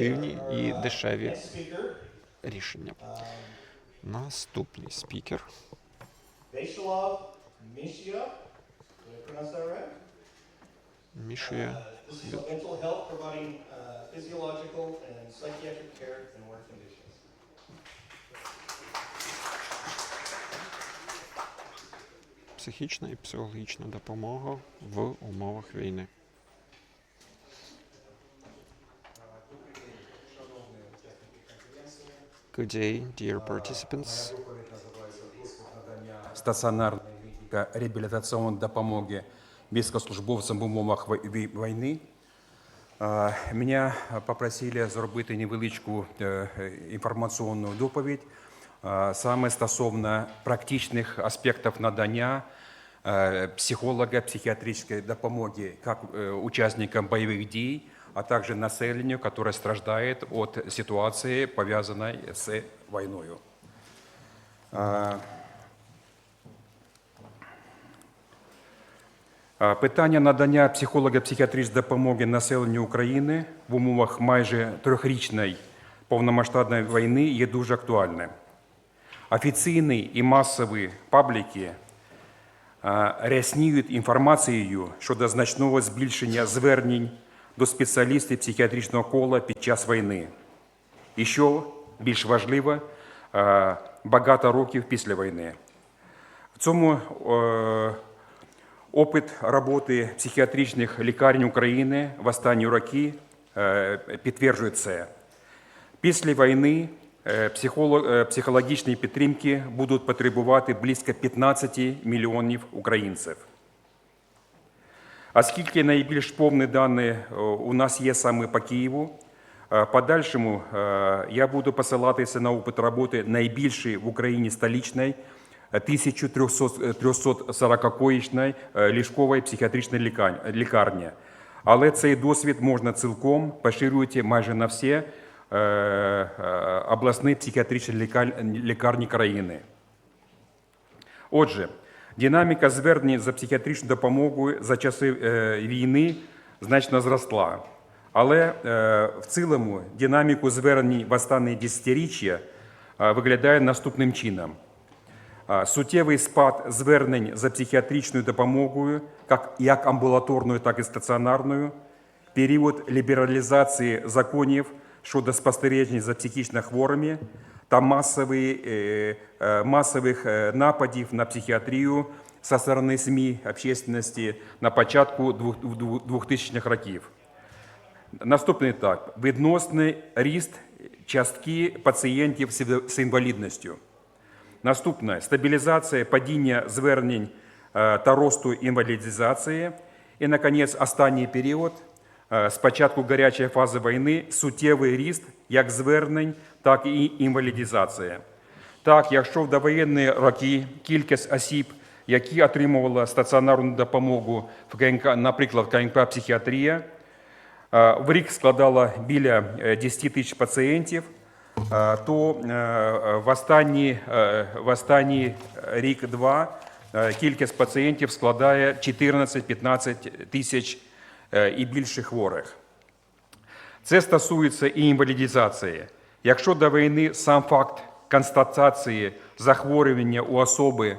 ефективні і дешеві рішення. Наступний спікер. Мішує uh, психічна і психологічна допомога в умовах війни. Good day, dear participants. стаціонарної реабілітаційної допомоги військовослужбовцям в умовах війни. Мене попросили зробити невеличку інформаційну доповідь е, саме стосовно практичних аспектів надання е, психолога, психіатричної допомоги як е, учасникам бойових дій, а також населенню, яке страждає від ситуації, пов'язаної з війною. Е, Питання надання психолого-психіатричної допомоги населенню України в умовах майже трьохрічної повномасштабної війни є дуже актуальне. Офіційні і масові пабліки рясніють інформацією щодо значного збільшення звернень до спеціалістів психіатричного кола під час війни. І що більш важливо, багато років після війни. В цьому Опит роботи психіатричних лікарень України в останні роки е, підтверджує це. Після війни е, е, психологічної підтримки будуть потребувати близько 15 мільйонів українців. Оскільки найбільш повні дані у нас є саме по Києву, подальшому е, я буду посилатися на опит роботи найбільшої в Україні столичної 1340-коїчної ліжкової психіатричної лікарні. Але цей досвід можна цілком поширювати майже на всі е, е, обласні психіатричні лікарні країни. Отже, динаміка звернень за психіатричною допомогою за часи е, війни значно зросла. Але е, в цілому динаміку звернень в останні десятиріччя е, виглядає наступним чином. Суттєвий спад звернень за психіатричною допомогою, як амбулаторною, так і стаціонарною, період лібералізації законів щодо спостережень за психічно хворими та масові, е, е, масових е, нападів на психіатрію со сторони СМІ общественності на початку 2000-х років. Наступний етап відносний ріст частки пацієнтів з- з інвалідністю. Наступне стабілізація падіння звернень е, та росту інвалідизації. І, наконець, останній період е, з початку гарячої фази війни суттєвий ріст як звернень, так і інвалідизації. Так, якщо в довоєнні роки кількість осіб, які отримували стаціонарну допомогу в КНК, наприклад, КНК психіатрія, е, в рік складала біля е, 10 тисяч пацієнтів, е, то е, в останній, е, в останній рік-два е, кількість пацієнтів складає 14-15 тисяч е, і більше хворих. Це стосується і інвалідизації. Якщо до війни сам факт констатації захворювання у особи,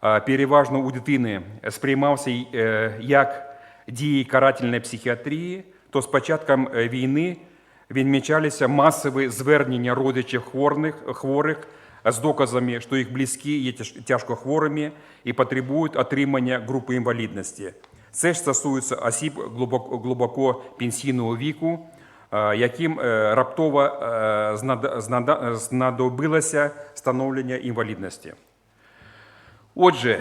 переважно у дитини, сприймався е, як дії карательної психіатрії, то з початком е, війни відмічалися масові звернення родичів хворих, з доказами, що їх близькі є тяж- тяжкохворими і потребують отримання групи інвалідності. Це ж стосується осіб глибоко, пенсійного віку, е, яким е, раптово е, знадобилося встановлення інвалідності. Отже,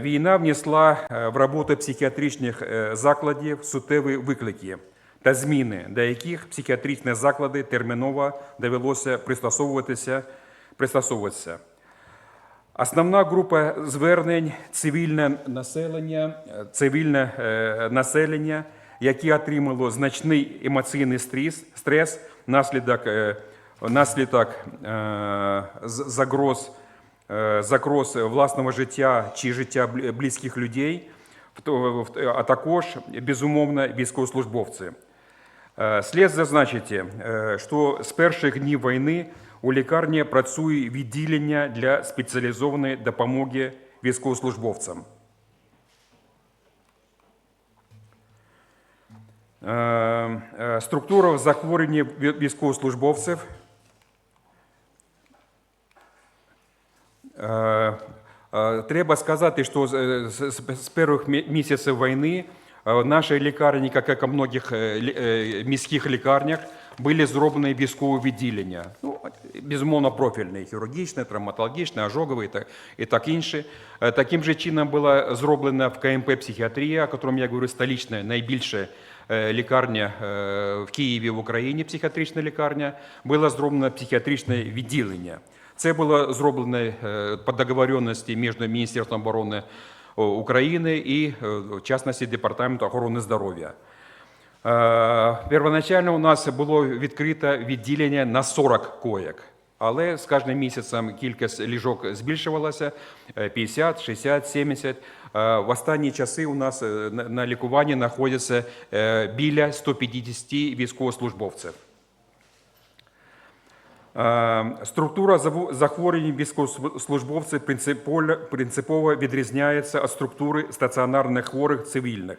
війна внесла в роботу психіатричних закладів суттєві виклики та зміни, до яких психіатричні заклади терміново довелося пристосовуватися. пристосовуватися. Основна група звернень цивільне населення, е, цивільне е, населення, яке отримало значний емоційний стрес, стрес внаслідок, е, внаслідок з- загроз, загроз власного життя чи життя бл- близьких людей, а також безумовно військовослужбовці. Слід зазначити, що з перших днів війни у лікарні працює відділення для спеціалізованої допомоги військовослужбовцям. Е, е, Структура захворювання військовослужбовців е, Треба сказати, що з- перших місяців війни е, в нашій лікарні, як і в многих е, е, міських лікарнях, були зроблені військові відділення. Ну, безумовно, профільні, хірургічне, травматологічне, ожогове і так, інше. Е, Таким же чином була зроблена в КМП психіатрія, о якому я говорю, столична, найбільша е, лікарня е, в Києві, в Україні, психіатрична лікарня, було зроблено психіатричне відділення. Це було зроблено е, по договоренності між Міністерством оборони України і, е, в частності, Департаменту охорони здоров'я. Е, Первоначально у нас було відкрито відділення на 40 коєк, але з кожним місяцем кількість ліжок збільшувалася е, 50, 60, 70. Е, В останні часи у нас е, на- лікуванні знаходяться е, біля 150 військовослужбовців. Структура захворювань військовослужбовців принципово відрізняється від структури стаціонарних хворих цивільних.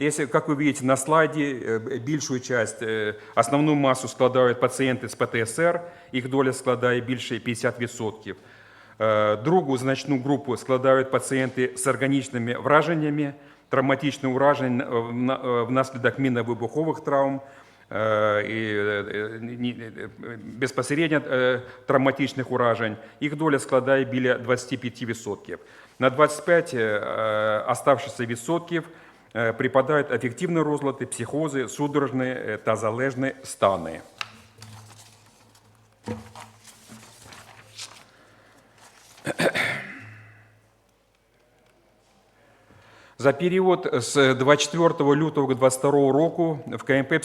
Если, как вы видите на слайде, э, большую часть, э, основную массу складывают пациенты с ПТСР, их доля складає більше 50%. Е, Другу значну групу складають пацієнти з органічними враженнями, травматичне ураження е, вна- е, внаслідок мінно-вибухових травм, е, і е, е, ні- е, безпосередньо е, травматичних уражень. Їх доля складає біля 25%. На 25 е, оставшихся відсотків е, припадають афективні розлади, психози, судорожні е, та залежні стани. За період з 24 лютого 2022 року в КМП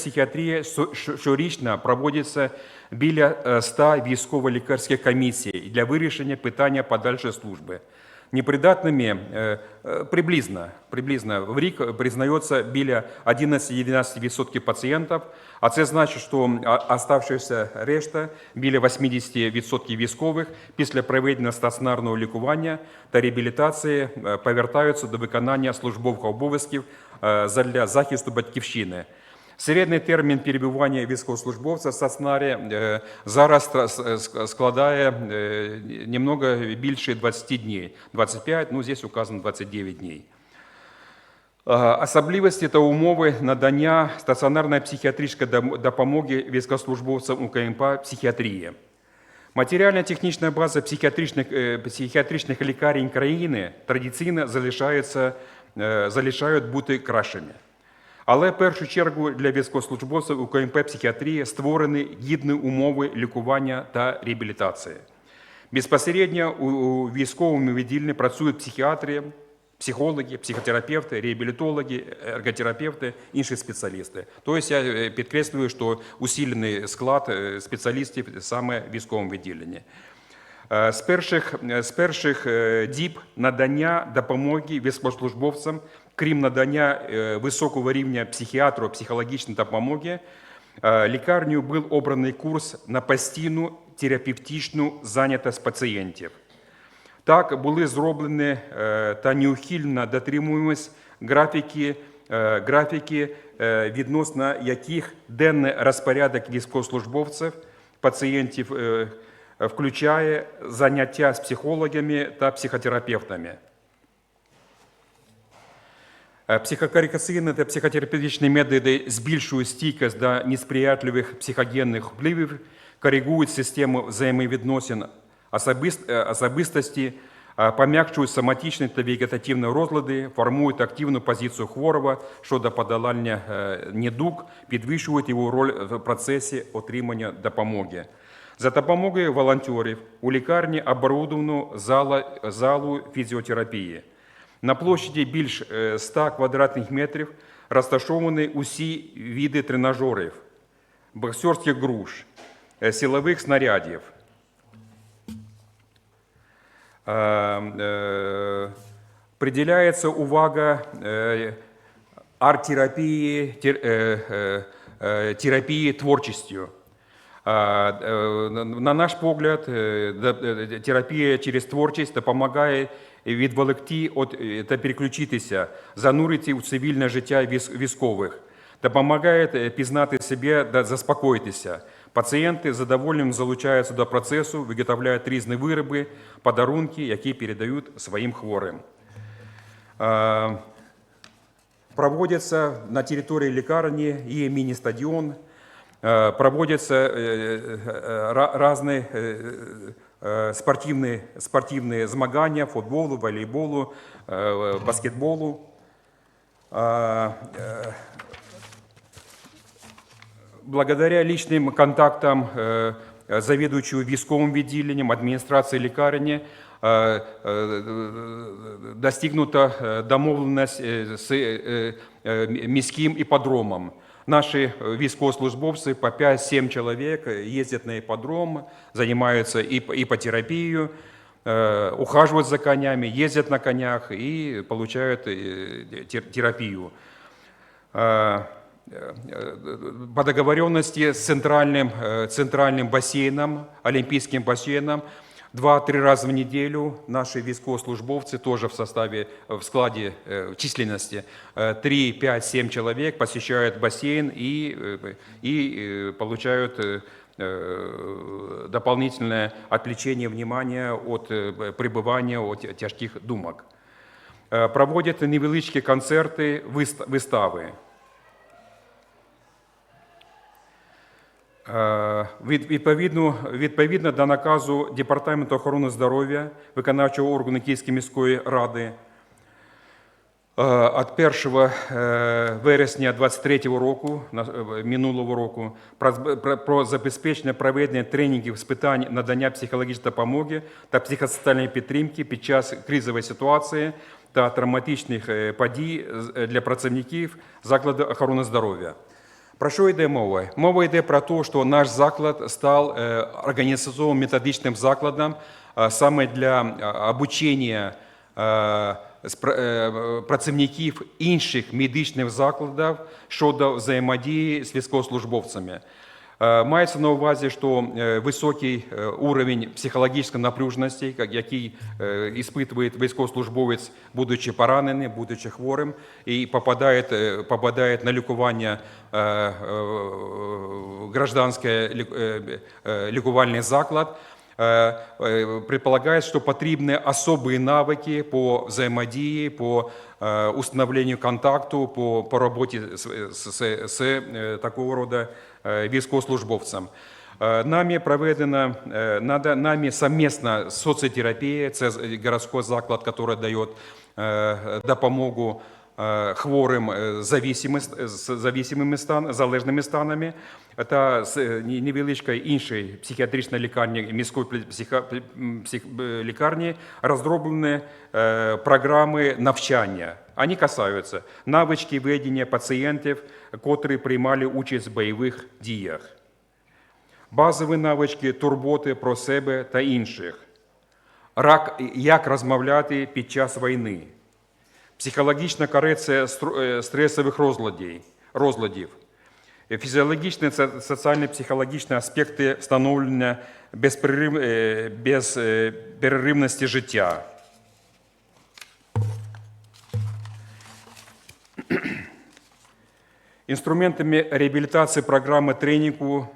що- щорічно проводиться біля е, 100 військово-лікарських комісій для вирішення питання подальшої служби. Непридатними е, е, приблизно, приблизно в рік признається біля 11-12% пацієнтів, а це значить, що оставшися решта, біля 80% військових, після проведення стаціонарного лікування та реабілітації е, повертаються до виконання службових обов'язків е, задля захисту батьківщини. Середній термін перебування військовослужбовця в стаціонарі е, зараз ста- с- ск- складає е, немного більше 20 днів. 25, ну здесь указано 29 днів. Е, Особливості та умови надання стаціонарної психіатричної дом- допомоги військовослужбовцям у КМП психіатрії. Матеріально-технічна база психіатричних, е, психіатричних лікарень країни традиційно залишається, е, залишають бути кращими. Але в першу чергу для військовослужбовців у КМП психіатрії створені гідні умови лікування та реабілітації. Безпосередньо у військовому відділенні працюють психіатри, психологи, психотерапевти, реабілітологи, ерготерапевти, інші спеціалісти. Тобто я е, підкреслюю, що усилений склад е, спеціалістів саме в військовому відділенні. Е, З перших, з перших діб надання допомоги військовослужбовцям, крім надання е, високого рівня психіатру, психологічної допомоги, е, лікарнею був обраний курс на постійну терапевтичну зайнятість пацієнтів. Так були зроблені е, та неухильно дотримуємось графіки, графіки відносно яких денний розпорядок військовослужбовців, пацієнтів е, включає заняття з психологами та психотерапевтами. Е, Психокорекційні та психотерапевтичні методи збільшують стійкість до несприятливих психогенних впливів, коригують систему взаємовідносин е, особистості, е, пом'якшують соматичні та вегетативні розлади, формують активну позицію хворого щодо подолання е, недуг, підвищують його роль в процесі отримання допомоги. За допомогою волонтерів у лікарні оборудовано залу фізіотерапії. На площаді більш е, 100 квадратних метрів розташовані усі види тренажерів, боксерських груш, е, силових снарядів. Е, е, Приділяється увага е, арт-терапії, тер- е, е, э, терапии творчестью. А, э, на- На наш погляд, е, да- е, терапія через творчість допомагає відволікти е, та переключитися, занурити у цивільне життя військових, допомагає е, пізнати себе та заспокоїтися. Пацієнти з задоволенням залучаються до процесу, виготовляють різні вироби, подарунки, які передають своїм хворим. А, Проводятся на территории лекарни и мини-стадион, э, проводятся э, э, ра- разные э, э, спортивные, спортивные змагания футболу, волейболу, э, баскетболу. А, э, Благодаря личным контактам э, заведующего військовым відділенням адміністрації лікарні е, е, достигнута е, домовленість е, з е, е, міським іпподромом. Наші військовослужбовці по 5-7 чоловік їздять на іпподром, займаються іп- іппотерапією, э, ухаживают за конями, ездят на конях и получают э, тер- терапию. Э, э, По договоренности с центральным, э, центральным бассейном, олимпийским бассейном, два-три раза в неделю наши військовослужбовцы тоже в составе, в складе э, численности э, 3, 5, 7 человек посещают бассейн и, э, и э, получают э, э, дополнительное отвлечение внимания от э, пребывания, от тяжких думок. Е, Проводять невеличкі концерти, вист- Відповідно, відповідно до наказу Департаменту охорони здоров'я, виконавчого органу Київської міської ради, Е, От 1 е, вересня 23 року, е, минулого року, про забезпечення проведення тренінгів з питань надання психологічної допомоги та психосоціальної підтримки під час кризової ситуації та травматичних е, подій е, для працівників закладу охорони здоров'я. Про що йде мова? Мова йде про те, що наш заклад став е, організаційно-методичним закладом е, саме для е, обучення працівників інших медичних закладів щодо взаємодії з військовослужбовцями. Е, Мається на увазі, що е, високий е, уровень психологічної напруженості, як- який е, іспитує військовослужбовець, будучи пораненим, будучи хворим, і попадає, е, попадає на лікування е, е, в гражданський лік- е, е, лікувальний заклад. Э, э, предполагает, что потребны особые навыки по взаимодействию, по э, установлению контакту, по, по работе с, с, с, с, э, такого рода э, військовослужбовцем. Э, Нами проведена, э, надо, нами совместно социотерапия, це городской заклад, который дает э, допомогу е, хворим е, зависимість- стан, залежними станами та е, іншої психіатричної лікарні, міської психо, псих, е, лікарні розроблені е, програми навчання. Вони касаються навички ведення пацієнтів, котрі приймали участь в бойових діях, базові навички турботи про себе та інших, як розмовляти під час війни, психологічна корекція стру- е, стресових розладів, розладів фізіологічні, це- соціальні, психологічні аспекти встановлення безперерив, е, безперервності життя. Інструментами реабілітації програми тренінгу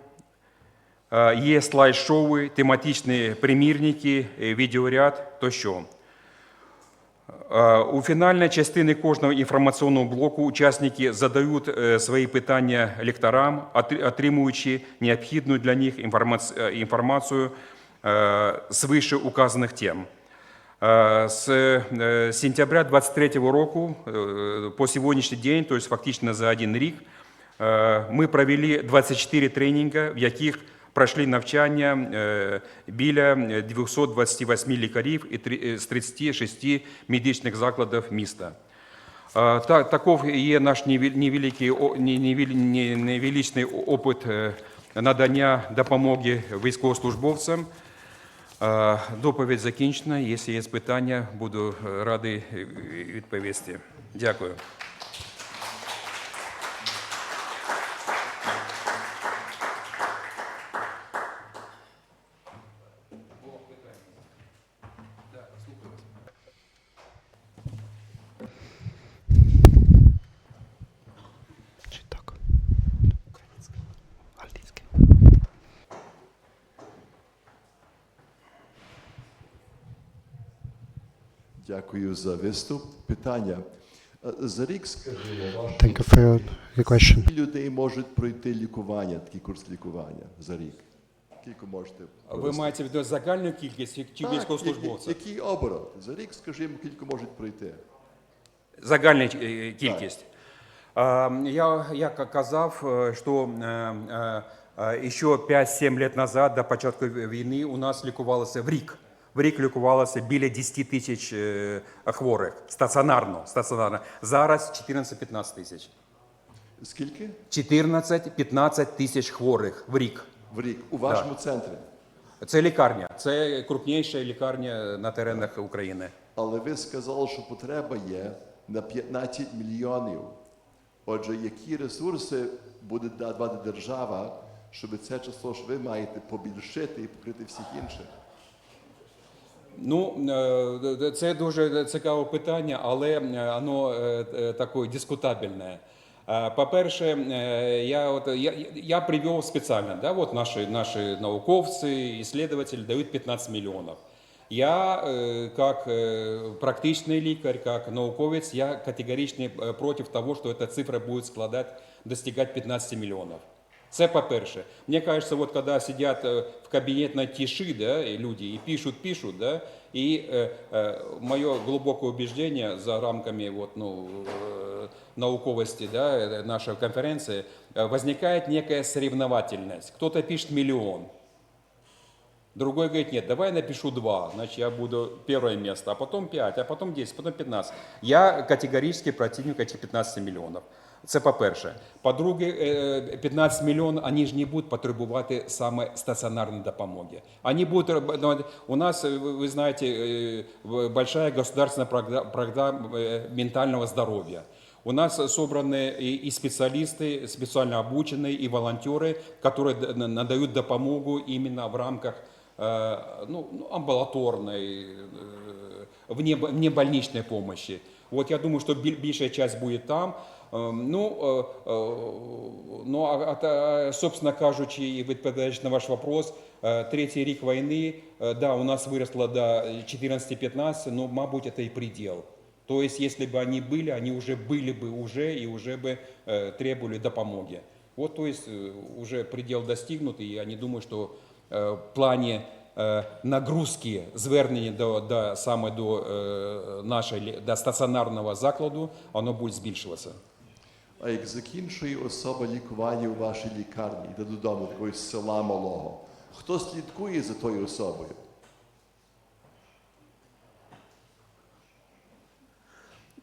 е, є слайд-шоу, тематичні примірники, е, відеоряд тощо. Е, У фінальній частині кожного інформаційного блоку учасники задають е, свої питання лекторам, отри- отримуючи необхідну для них е, інформацію з вище указаних тем. Е, сентября 2023 року по сьогоднішній день, тобто фактично за один рік, ми провели 24 тренінги, в яких пройшли навчання е, біля 228 лікарів і е, з 36 медичних закладів міста. Е, Таков є наш невел- невеликий, невеличний опит е, надання допомоги військовослужбовцям. Е, Доповідь закінчена. Якщо є питання, буду е, радий е, відповісти. Дякую. Дякую за виступ. Питання. Е, За рік, скажи, Thank you for your, your question. людей можуть пройти лікування, такий курс лікування за рік? Скільки можете? Ви провести? маєте в виду загальну кількість чи Так, військовослужбовців? Який, який оборот? За рік, скажімо, кілька можуть пройти. Загальна е, кількість. Е, Я, я к- казав, е, що е, е, е, ще 5-7 років назад, до початку війни, у нас лікувалося в рік. В рік лікувалося біля 10 тисяч е, хворих стаціонарно. стаціонарно. Зараз 14-15 тисяч. Скільки? 14-15 тисяч хворих в рік. В рік у вашому центрі. Це лікарня, це крупніша лікарня на теренах України. Але ви сказали, що потреба є на 15 мільйонів. Отже, які ресурси буде давати держава, щоб це число, що ви маєте побільшити і покрити всіх інших? Ну, е, це дуже цікаве питання, але е, воно е, е, таке дискутабельне. Е, По-перше, е, я, от, я, я привел специально, да, вот наши, наши науковцы, исследователи дают 15 миллионов. Я, э, как э, практичный лікар, как науковец, я категорично э, против того, что эта цифра будет складать, достигать 15 миллионов. Це по-перше. Мне кажется, вот когда сидят в кабинетной тиши, да, и люди и пишут, пишут, да, и э, мое глубокое убеждение за рамками вот, ну, науковости да, нашей конференции, возникает некая соревновательность. Кто-то пишет миллион, Другой говорит, нет, давай напишу два, значит, я буду первое место, а потом 5, а потом 10, потом 15. Я категорически противник этих 15 мільйонів. Це по-перше. По-друге, е, 15 мільйонів, вони ж не будуть потребувати саме стаціонарної допомоги. Они будут, раб- ну, у нас, е, ви ви знаєте, е, в- большая государственная програ- программа е, ментального здоровья. У нас собраны и, и специалисты, специально обученные, и волонтеры, которые д- на- надают допомогу именно в рамках э, ну, ну, амбулаторной, э, вне, внебольничной помощи. Вот я думаю, что бі- большая часть будет там. Э, Ну, э, э, ну а, а та, собственно кажучи, и відповідаючи на ваш вопрос, э, третій рік війни, э, да, у нас выросло до 14-15, но, мабуть, это и предел. То есть, если бы они были, они уже были бы уже и уже бы э, требовали допомоги. Вот, то есть, э, уже предел достигнут, и я не думаю, что э, в плане э, нагрузки звернення до, до, саме до, э, нашої, лі- до стаціонарного закладу, воно буде збільшуватися. А як закінчує особа лікування у вашій лікарні, йде додому з села малого, хто слідкує за тою особою? Е, е,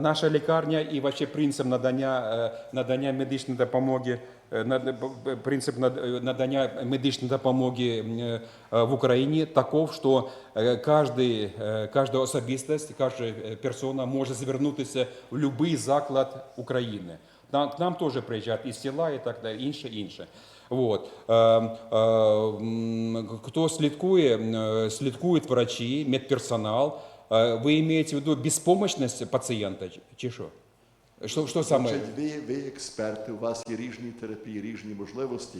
Наша лікарня і вообще принцип надання, е, надання медичної допомоги, е, принцип е, надання медичної допомоги е, е, в Україні таков, що е, е, кожна особистість, кожна е, персона може звернутися в будь-який заклад України. К нам теж приїжджають із села і так далі, інше, інше. Вот. Е, е, Хто слідкує, е, слідкують врачі, медперсонал. Е, Ви маєте в виду безпомощність пацієнта, чи- що? Що, що саме? Значить, ви, ви експерти, у вас є різні терапії, різні можливості.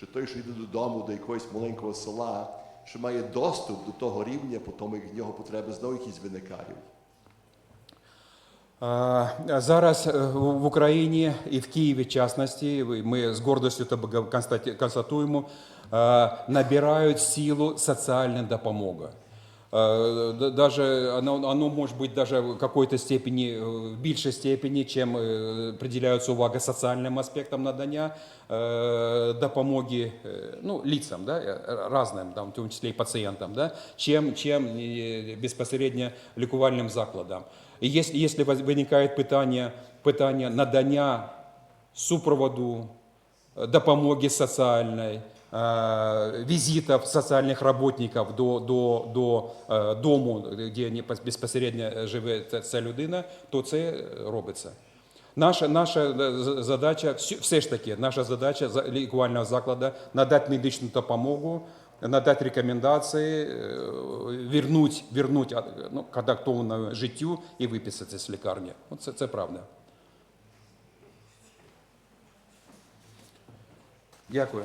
Чи той, що йде додому до якогось маленького села, що має доступ до того рівня, по тому як в нього потреби знову якісь виникають. Зараз е, в Україні і в Києві, в частності, ми з гордістю констатуємо, набирають силу соціальна допомога. Э, да- Даже оно, оно может быть даже в какой-то степени, э, в большей степени, чем э, приділяється увага соціальним аспектам надання э, допомоги э, ну, лицам, да, э, разним, там, в тому числі і пацієнтам, да, чим, чим э, безпосередньо лікувальним закладам. І якщо, якщо воз- виникає питання, питання надання супроводу, э, допомоги социальной, э, визитов социальных работників до, до, до е, дому, де не пос- безпосередньо живе ця- людина, то це робиться. Наша, наша задача, все ж таки, наша задача за- лікувального закладу надати медичну допомогу, надати рекомендації, вернуть, вернуть ну, к адаптованому життю і виписатися з лікарні. Оце це правда. Дякую.